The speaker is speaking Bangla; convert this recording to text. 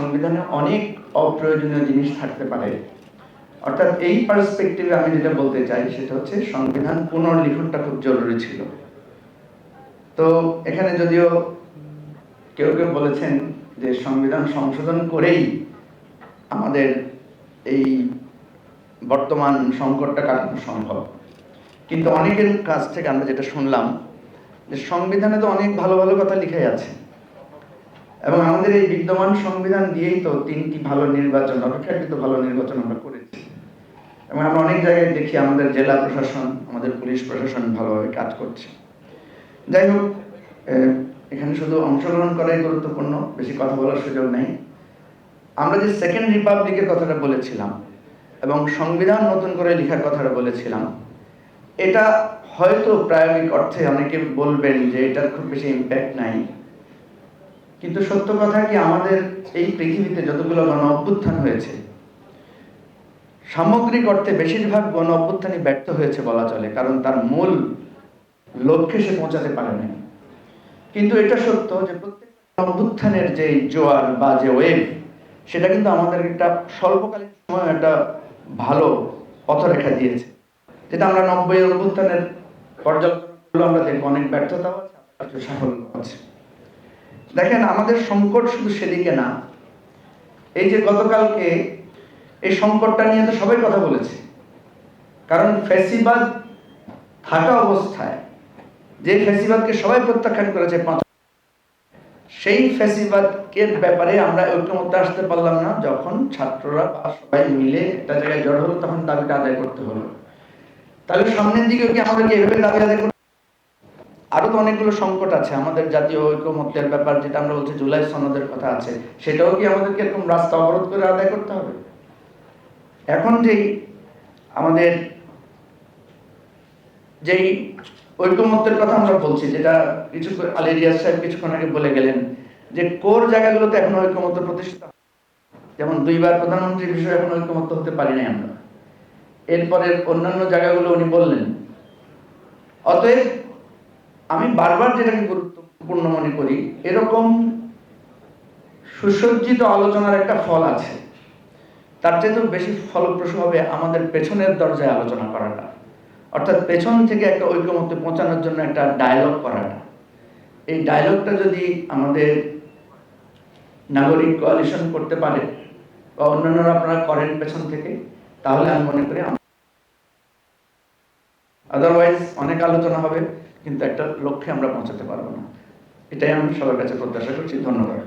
সংবিধানে অনেক অপ্রয়োজনীয় জিনিস থাকতে পারে। অর্থাৎ এই পার্সপেক্টিভে আমি যেটা বলতে চাই, সেটা হচ্ছে সংবিধান পুনর্লিখনটা খুব জরুরি ছিল। তো এখানে যদিও কেউ কেউ বলেছেন যে সংবিধান সংশোধন করেই আমাদের এই বর্তমান সংকটটা কাটানো সম্ভব। কিন্তু অনেকের কাছ থেকে আমরা যেটা শুনলাম, যে সংবিধানে তো অনেক ভালো ভালো কথা লিখাই আছে। এবং আমাদের এই বিদ্যমান সংবিধান দিয়েই তো তিনটি ভালো নির্বাচন, অপেক্ষাকৃত ভালো নির্বাচন আমরা করেছি। এবং আমরা অনেক জায়গায় দেখি আমাদের জেলা প্রশাসন, আমাদের পুলিশ প্রশাসন ভালোভাবে কাজ করছে। যাই হোক এখানে শুধু অংশগ্রহণ করাই গুরুত্বপূর্ণ, বেশি কথা বলার সুযোগ নেই। আমরা যে সেকেন্ড রিপাবলিকের কথাটা বলেছিলাম এবং সংবিধান নতুন করে লেখার কথাটা বলেছিলাম, এটা হয়তো প্রায়োগিক অর্থে অনেকে বলবেন যে এটার খুব বেশি ইম্প্যাক্ট নাই। কিন্তু সত্য কথা কি আমাদের এই পৃথিবীতে যতগুলো গণ অভ্যুত্থান হয়েছে, সামগ্রিক অর্থে বেশিরভাগ গণ অভ্যুত্থানই ব্যর্থ হয়েছে বলা চলে, কারণ তার মূল লক্ষ্যে সে পৌঁছাতে পারে নাই কিন্তু এটা সত্য যে প্রত্যেক অভ্যুত্থানের যে জোয়ার বা যে ওয়েভ, সেটা কিন্তু আমাদের একটা স্বল্পকালীন সময় একটা ভালো পথরেখা দিয়েছে। যেটা আমরা নব্বই অভ্যুত্থানের পর্যালোচনা আমরা দেখব, অনেক ব্যর্থতা আছে, সাফল্য আছে। দেখেন, আমাদের সংকট শুধু সেদিকে না। এই যে গতকালকে এই সংকটটা নিয়ে তো সবাই কথা বলেছে। কারণ ফ্যাসিবাদ থাকা অবস্থায় যে ফ্যাসিবাদকে সবাই প্রত্যাখ্যান করেছে, পাঁচ সেই ফ্যাসিবাদকে ব্যাপারে আমরা ঐক্যমত্য আসতে পারলাম না। যখন ছাত্ররা সবাই মিলে একটা জায়গায় জড় হলো, তখন দাবিটা আদায় করতে হলো। তাহলে সামনের দিকে কি আমাদেরকে এভাবে দাবি আদায় করতে আরও তো অনেকগুলো সংকট আছে। আমাদের জাতীয় ঐক্যমত্যের ব্যাপার যেটা আমরা বলছি, জুলাই সনদের কথা আছে। সেটাও কি আমাদেরকে এরকম রাস্তা অবরোধ করে আদায় করতে হবে? এখন যেই আমাদের যেই ঐক্যমত্যের কথা আমরা বলছি, যেটা কিছু আলী রিয়াজ সাহেব কিছুক্ষণ আগে বলে গেলেন, যে কোর জায়গাগুলোতে এখন ঐক্যমত্য প্রতিষ্ঠিত হয়। যেমন দুইবার প্রধানমন্ত্রীর বিষয়ে এখন ঐক্যমত্য হতে পারি নাই আমরা। এরপরে অন্যান্য জায়গাগুলো উনি বললেন। অতএব আমি বারবার যেটাকে গুরুত্বপূর্ণ মনে করি, এরকম সুসজ্জিত আলোচনার একটা ফল আছে। তার চেয়েও বেশি ফলপ্রসূ হবে আমাদের পেছনের দরজায় আলোচনা করাটা। অর্থাৎ পেছন থেকে একটা ঐক্যমত্যে পৌঁছানোর জন্য একটা ডায়লগ করাটা। এই ডায়লগটা যদি আমাদের নাগরিক কোয়ালিশন করতে পারে বা অন্যান্যরা আপনারা করেন পেছন থেকে, তাহলে আমি মনে করি আদারওয়াইজ অনেক আলোচনা হবে। কিন্তু একটা লক্ষ্যে আমরা পৌঁছাতে পারব না। এটাই আমি সবার কাছে প্রত্যাশা করছি। ধন্যবাদ।